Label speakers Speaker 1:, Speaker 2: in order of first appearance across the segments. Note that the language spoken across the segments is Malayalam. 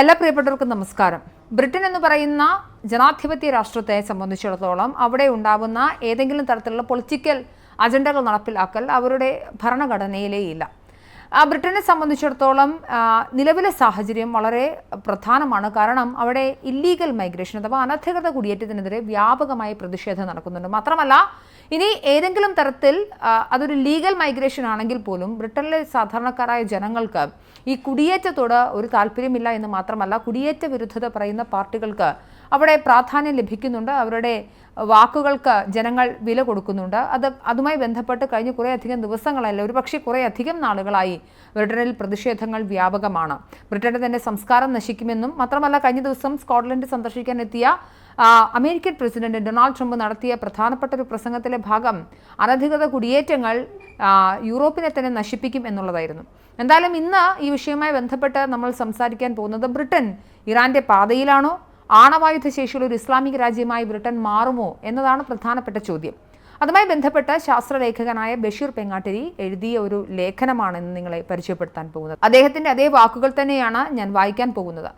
Speaker 1: എല്ലാ പ്രിയപ്പെട്ടവർക്കും നമസ്കാരം. ബ്രിട്ടൻ എന്ന് പറയുന്ന ജനാധിപത്യ രാഷ്ട്രത്തെ സംബന്ധിച്ചിടത്തോളം അവിടെ ഉണ്ടാകുന്ന ഏതെങ്കിലും തരത്തിലുള്ള പൊളിറ്റിക്കൽ അജണ്ടകൾ നടപ്പിലാക്കൽ അവരുടെ ഭരണഘടനയിലേ ഇല്ല. ബ്രിട്ടനെ സംബന്ധിച്ചിടത്തോളം നിലവിലെ സാഹചര്യം വളരെ പ്രധാനമാണ്. കാരണം അവിടെ ഇല്ലീഗൽ മൈഗ്രേഷൻ അഥവാ അനധികൃത കുടിയേറ്റത്തിനെതിരെ വ്യാപകമായി പ്രതിഷേധം നടക്കുന്നുണ്ട്. മാത്രമല്ല ഇനി ഏതെങ്കിലും തരത്തിൽ അതൊരു ലീഗൽ മൈഗ്രേഷൻ ആണെങ്കിൽ പോലും ബ്രിട്ടനിലെ സാധാരണക്കാരായ ജനങ്ങൾക്ക് ഈ കുടിയേറ്റത്തോട് ഒരു താല്പര്യമില്ല എന്ന് മാത്രമല്ല കുടിയേറ്റ വിരുദ്ധത പറയുന്ന പാർട്ടികൾക്ക് അവിടെ പ്രാധാന്യം ലഭിക്കുന്നുണ്ട്. അവരുടെ വാക്കുകൾക്ക് ജനങ്ങൾ വില കൊടുക്കുന്നുണ്ട്. അത് അതുമായി ബന്ധപ്പെട്ട് കഴിഞ്ഞ കുറേയധികം ദിവസങ്ങളല്ല ഒരുപക്ഷെ കുറേ അധികം നാളുകളായി ബ്രിട്ടനിൽ പ്രതിഷേധങ്ങൾ വ്യാപകമാണ്. ബ്രിട്ടന്റെ തന്നെ സംസ്കാരം നശിക്കുമെന്നും മാത്രമല്ല കഴിഞ്ഞ ദിവസം സ്കോട്ട്ലൻഡ് സന്ദർശിക്കാൻ എത്തിയ അമേരിക്കൻ പ്രസിഡന്റ് ഡൊണാൾഡ് ട്രംപ് നടത്തിയ പ്രധാനപ്പെട്ട ഒരു പ്രസംഗത്തിലെ ഭാഗം അനധികൃത കുടിയേറ്റങ്ങൾ യൂറോപ്പിനെ തന്നെ നശിപ്പിക്കും എന്നുള്ളതായിരുന്നു. എന്തായാലും ഇന്ന് ഈ വിഷയവുമായി ബന്ധപ്പെട്ട് നമ്മൾ സംസാരിക്കാൻ പോകുന്നത് ബ്രിട്ടൻ ഇറാന്റെ പാതയിലാണോ? ആണവായുധ ശേഷിയുള്ള ഒരു ഇസ്ലാമിക രാജ്യമായി ബ്രിട്ടൻ മാറുമോ എന്നതാണ് പ്രധാനപ്പെട്ട ചോദ്യം. അതുമായി ബന്ധപ്പെട്ട ശാസ്ത്രലേഖകനായ ബഷീർ പെങ്ങാട്ടിരി എഴുതിയ ഒരു ലേഖനമാണ് ഇന്ന് നിങ്ങളെ പരിചയപ്പെടുത്താൻ പോകുന്നത്. അദ്ദേഹത്തിന്റെ അതേ വാക്കുകൾ തന്നെയാണ് ഞാൻ വായിക്കാൻ പോകുന്നത്.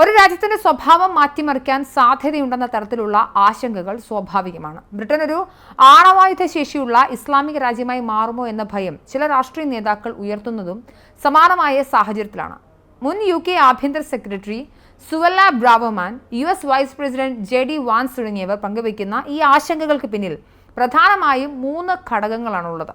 Speaker 1: ഒരു രാജ്യത്തിന്റെ സ്വഭാവം മാറ്റിമറിക്കാൻ സാധ്യതയുണ്ടെന്ന തരത്തിലുള്ള ആശങ്കകൾ സ്വാഭാവികമാണ്. ബ്രിട്ടൻ ഒരു ആണവായുധ ശേഷിയുള്ള ഇസ്ലാമിക രാജ്യമായി മാറുമോ എന്ന ഭയം ചില രാഷ്ട്രീയ നേതാക്കൾ ഉയർത്തുന്നതും സമാനമായ സാഹചര്യത്തിലാണ്. മുൻ യു കെ ആഭ്യന്തര secretary Suella Braverman U S vice president J D Vance തുടങ്ങിയവർ പങ്കുവയ്ക്കുന്ന ഈ ആശങ്കകൾക്ക് പിന്നിൽ പ്രധാനമായും മൂന്ന് ഘടകങ്ങളാണുള്ളത്.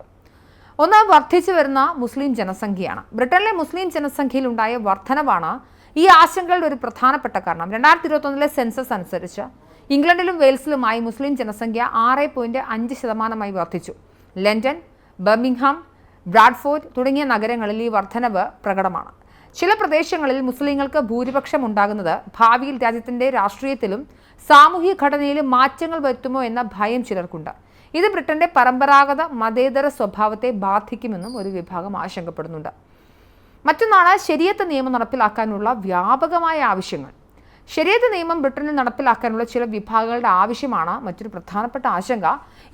Speaker 1: ഒന്ന് വർദ്ധിച്ചു വരുന്ന മുസ്ലിം ജനസംഖ്യയാണ്. ബ്രിട്ടനിലെ മുസ്ലിം ജനസംഖ്യയിൽ ഉണ്ടായ വർധനവാണ് ഈ ആശങ്കകളുടെ ഒരു പ്രധാനപ്പെട്ട കാരണം. രണ്ടായിരത്തി ഇരുപത്തൊന്നിലെ സെൻസസ് അനുസരിച്ച് ഇംഗ്ലണ്ടിലും വെയിൽസിലുമായി മുസ്ലിം ജനസംഖ്യ ആറ് പോയിന്റ് അഞ്ച് ശതമാനമായി വർദ്ധിച്ചു. ലണ്ടൻ ബർമിംഗ്ഹാം ബ്രാഡ്ഫോർഡ് തുടങ്ങിയ നഗരങ്ങളിൽ ഈ വർധനവ് പ്രകടമാണ്. ചില പ്രദേശങ്ങളിൽ മുസ്ലിങ്ങൾക്ക് ഭൂരിപക്ഷം ഉണ്ടാകുന്നത് ഭാവിയിൽ രാജ്യത്തിന്റെ രാഷ്ട്രീയത്തിലും സാമൂഹിക ഘടനയിലും മാറ്റങ്ങൾ വരുത്തുമോ എന്ന ഭയം ചിലർക്കുണ്ട്. ഇത് ബ്രിട്ടന്റെ പരമ്പരാഗത മതേതര സ്വഭാവത്തെ ബാധിക്കുമെന്നും ഒരു വിഭാഗം ആശങ്കപ്പെടുന്നുണ്ട്. മറ്റൊന്നാണ് ശരിയത്ത് നിയമം നടപ്പിലാക്കാനുള്ള വ്യാപകമായ ആവശ്യങ്ങൾ. ശരിയത്ത് നിയമം ബ്രിട്ടനിൽ നടപ്പിലാക്കാനുള്ള ചില വിഭാഗങ്ങളുടെ ആവശ്യമാണ് മറ്റൊരു പ്രധാനപ്പെട്ട ആശങ്ക.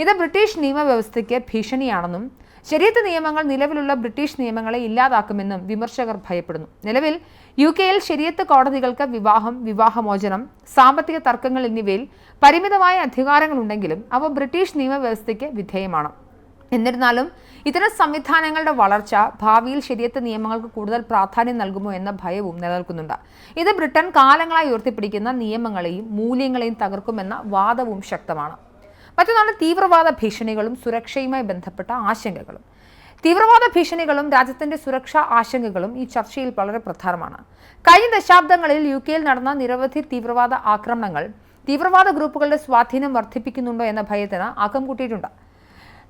Speaker 1: ഇത് ബ്രിട്ടീഷ് നിയമവ്യവസ്ഥയ്ക്ക് ഭീഷണിയാണെന്നും ശരിയത്ത് നിയമങ്ങൾ നിലവിലുള്ള ബ്രിട്ടീഷ് നിയമങ്ങളെ ഇല്ലാതാക്കുമെന്നും വിമർശകർ ഭയപ്പെടുന്നു. നിലവിൽ യു കെയിൽ ശരിയത്ത് കോടതികൾക്ക് വിവാഹം വിവാഹമോചനം സാമ്പത്തിക തർക്കങ്ങൾ എന്നിവയിൽ പരിമിതമായ അധികാരങ്ങളുണ്ടെങ്കിലും അവ ബ്രിട്ടീഷ് നിയമവ്യവസ്ഥയ്ക്ക് വിധേയമാണ്. എന്നിരുന്നാലും ഇത്തരം സംവിധാനങ്ങളുടെ വളർച്ച ഭാവിയിൽ ശരിയത്ത് നിയമങ്ങൾക്ക് കൂടുതൽ പ്രാധാന്യം നൽകുമോ എന്ന ഭയവും നിലനിൽക്കുന്നുണ്ട്. ഇത് ബ്രിട്ടൻ കാലങ്ങളായി ഉയർത്തിപ്പിടിക്കുന്ന നിയമങ്ങളെയും മൂല്യങ്ങളെയും തകർക്കുമെന്ന വാദവും ശക്തമാണ്. മറ്റൊന്നാണ് തീവ്രവാദ ഭീഷണികളും സുരക്ഷയുമായി ബന്ധപ്പെട്ട ആശങ്കകളും. തീവ്രവാദ ഭീഷണികളും രാജ്യത്തിന്റെ സുരക്ഷാ ആശങ്കകളും ഈ ചർച്ചയിൽ വളരെ പ്രധാനമാണ്. കഴിഞ്ഞ ദശാബ്ദങ്ങളിൽ യു കെയിൽ നടന്ന നിരവധി തീവ്രവാദ ആക്രമണങ്ങൾ തീവ്രവാദ ഗ്രൂപ്പുകളുടെ സ്വാധീനം വർദ്ധിപ്പിക്കുന്നുണ്ടോ എന്ന ഭയത്തിന് ആക്കം കൂട്ടിയിട്ടുണ്ട്.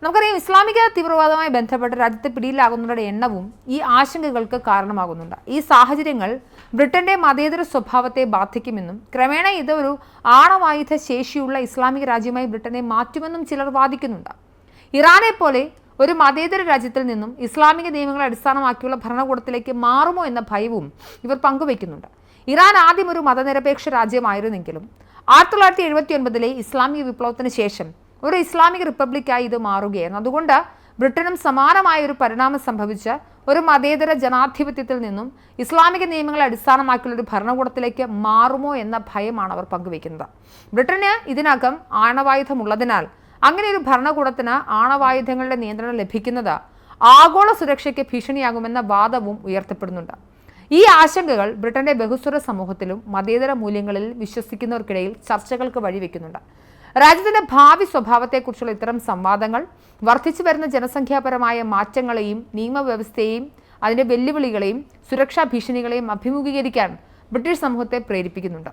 Speaker 1: നമുക്കറിയാം ഇസ്ലാമിക തീവ്രവാദവുമായി ബന്ധപ്പെട്ട് രാജ്യത്തെ പിടിയിലാകുന്നവരുടെ എണ്ണവും ഈ ആശങ്കകൾക്ക് കാരണമാകുന്നുണ്ട്. ഈ സാഹചര്യങ്ങൾ ബ്രിട്ടന്റെ മതേതര സ്വഭാവത്തെ ബാധിക്കുമെന്നും ക്രമേണ ഇതൊരു ആണവായുധ ശേഷിയുള്ള ഇസ്ലാമിക രാജ്യമായി ബ്രിട്ടനെ മാറ്റുമെന്നും ചിലർ വാദിക്കുന്നുണ്ട്. ഇറാനെ പോലെ ഒരു മതേതര രാജ്യത്തിൽ നിന്നും ഇസ്ലാമിക നിയമങ്ങളെ അടിസ്ഥാനമാക്കിയുള്ള ഭരണകൂടത്തിലേക്ക് മാറുമോ എന്ന ഭയവും ഇവർ പങ്കുവയ്ക്കുന്നുണ്ട്. ഇറാൻ ആദ്യം ഒരു മതനിരപേക്ഷ രാജ്യമായിരുന്നെങ്കിലും ആയിരത്തി തൊള്ളായിരത്തി എഴുപത്തി ഒൻപതിലെ ഇസ്ലാമിക വിപ്ലവത്തിന് ശേഷം ഒരു ഇസ്ലാമിക റിപ്പബ്ലിക്കായി ഇത് മാറുകയായിരുന്നു. അതുകൊണ്ട് ബ്രിട്ടനും സമാനമായ ഒരു പരിണാമം സംഭവിച്ച് ഒരു മതേതര ജനാധിപത്യത്തിൽ നിന്നും ഇസ്ലാമിക നിയമങ്ങളെ അടിസ്ഥാനമാക്കിയുള്ള ഒരു ഭരണകൂടത്തിലേക്ക് മാറുമോ എന്ന ഭയമാണ് അവർ പങ്കുവയ്ക്കുന്നത്. ബ്രിട്ടന് ഇതിനകം ആണവായുധമുള്ളതിനാൽ അങ്ങനെ ഒരു ഭരണകൂടത്തിന് ആണവായുധങ്ങളുടെ നിയന്ത്രണം ലഭിക്കുന്നത് ആഗോള സുരക്ഷയ്ക്ക് ഭീഷണിയാകുമെന്ന വാദവും ഉയർത്തപ്പെടുന്നുണ്ട്. ഈ ആശങ്കകൾ ബ്രിട്ടന്റെ ബഹുസ്വര സമൂഹത്തിലും മതേതര മൂല്യങ്ങളിൽ വിശ്വസിക്കുന്നവർക്കിടയിൽ ചർച്ചകൾക്ക് വഴിവെക്കുന്നുണ്ട്. രാജ്യത്തിന്റെ ഭാവി സ്വഭാവത്തെക്കുറിച്ചുള്ള ഇത്തരം സംവാദങ്ങൾ വർദ്ധിച്ചു വരുന്ന ജനസംഖ്യാപരമായ മാറ്റങ്ങളെയും നിയമവ്യവസ്ഥയെയും അതിന്റെ വെല്ലുവിളികളെയും സുരക്ഷാ ഭീഷണികളെയും അഭിമുഖീകരിക്കാൻ ബ്രിട്ടീഷ് സമൂഹത്തെ പ്രേരിപ്പിക്കുന്നുണ്ട്.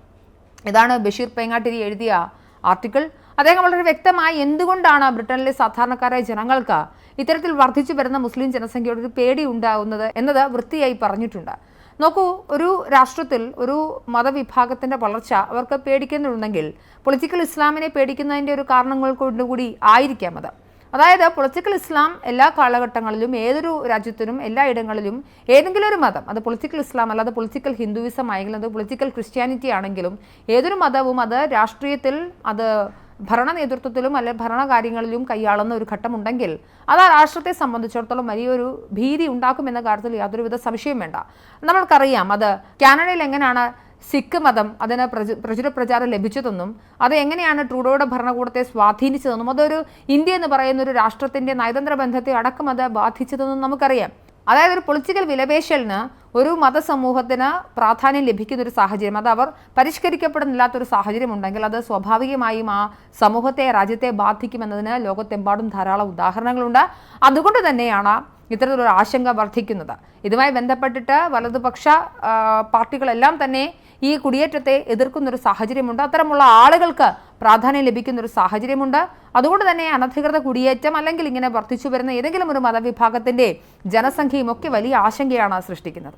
Speaker 1: ഇതാണ് ബഷീർ പേങ്ങാട്ടിരി എഴുതിയ ആർട്ടിക്കിൾ. അദ്ദേഹം വളരെ വ്യക്തമായി എന്തുകൊണ്ടാണ് ബ്രിട്ടനിലെ സാധാരണക്കാരായ ജനങ്ങൾക്ക് ഇത്തരത്തിൽ വർദ്ധിച്ചു വരുന്ന മുസ്ലിം ജനസംഖ്യയോട് ഒരു പേടി ഉണ്ടാകുന്നത് എന്നത് വൃത്തിയായി പറഞ്ഞിട്ടുണ്ട്. നോക്കൂ ഒരു രാഷ്ട്രത്തിൽ ഒരു മതവിഭാഗത്തിന്റെ വളർച്ച അവർക്ക് പേടിക്കുന്നുണ്ടെങ്കിൽ പൊളിറ്റിക്കൽ ഇസ്ലാമിനെ പേടിക്കുന്നതിന്റെ ഒരു കാരണങ്ങൾ കൊണ്ടുകൂടി ആയിരിക്കാം അത്. അതായത് പൊളിറ്റിക്കൽ ഇസ്ലാം എല്ലാ കാലഘട്ടങ്ങളിലും ഏതൊരു രാജ്യത്തിനും എല്ലാ ഇടങ്ങളിലും ഏതെങ്കിലും ഒരു മതം അത് പൊളിറ്റിക്കൽ ഇസ്ലാം അല്ലാതെ പൊളിറ്റിക്കൽ ഹിന്ദുവിസം ആയെങ്കിലും അത് പൊളിറ്റിക്കൽ ക്രിസ്ത്യാനിറ്റി ആണെങ്കിലും ഏതൊരു മതവും അത് രാഷ്ട്രീയത്തിൽ അത് ഭരണ നേതൃത്വത്തിലും അല്ലെങ്കിൽ ഭരണകാര്യങ്ങളിലും കൈയാളുന്ന ഒരു ഘട്ടമുണ്ടെങ്കിൽ അത് ആ രാഷ്ട്രത്തെ സംബന്ധിച്ചിടത്തോളം വലിയൊരു ഭീതി ഉണ്ടാക്കുമെന്ന കാര്യത്തിൽ യാതൊരുവിധ സംശയവും വേണ്ട. നമ്മൾക്കറിയാം അത് കാനഡയിൽ എങ്ങനെയാണ് സിഖ് മതം അതിന് പ്രചു പ്രചുര പ്രചാരം ലഭിച്ചതെന്നും അത് എങ്ങനെയാണ് ട്രൂഡോയുടെ ഭരണകൂടത്തെ സ്വാധീനിച്ചതെന്നും അതൊരു ഇന്ത്യ എന്ന് പറയുന്ന ഒരു രാഷ്ട്രത്തിന്റെ നയതന്ത്ര ബന്ധത്തെ അടക്കം അത് ബാധിച്ചതെന്നും നമുക്കറിയാം. അതായത് ഒരു പൊളിറ്റിക്കൽ വിലപേശലിന് ഒരു മതസമൂഹത്തിന് പ്രാധാന്യം ലഭിക്കുന്ന ഒരു സാഹചര്യം അത് അവർ പരിഷ്കരിക്കപ്പെടുന്നില്ലാത്തൊരു സാഹചര്യം ഉണ്ടെങ്കിൽ അത് സ്വാഭാവികമായും ആ സമൂഹത്തെ രാജ്യത്തെ ബാധിക്കുമെന്നതിന് ലോകത്തെമ്പാടും ധാരാളം ഉദാഹരണങ്ങളുണ്ട്. അതുകൊണ്ട് തന്നെയാണ് ഇത്തരത്തിലൊരു ആശങ്ക വർദ്ധിക്കുന്നത്. ഇതുമായി ബന്ധപ്പെട്ടിട്ട് വലതുപക്ഷ പാർട്ടികളെല്ലാം തന്നെ ഈ കുടിയേറ്റത്തെ എതിർക്കുന്നൊരു സാഹചര്യമുണ്ട്. അത്തരമുള്ള ആളുകൾക്ക് പ്രാധാന്യം ലഭിക്കുന്ന ഒരു സാഹചര്യമുണ്ട്. അതുകൊണ്ട് തന്നെ അനധികൃത കുടിയേറ്റം അല്ലെങ്കിൽ ഇങ്ങനെ വർദ്ധിച്ചു വരുന്ന ഏതെങ്കിലും ഒരു മതവിഭാഗത്തിന്റെ ജനസംഖ്യയും ഒക്കെ വലിയ ആശങ്കയാണ് സൃഷ്ടിക്കുന്നത്.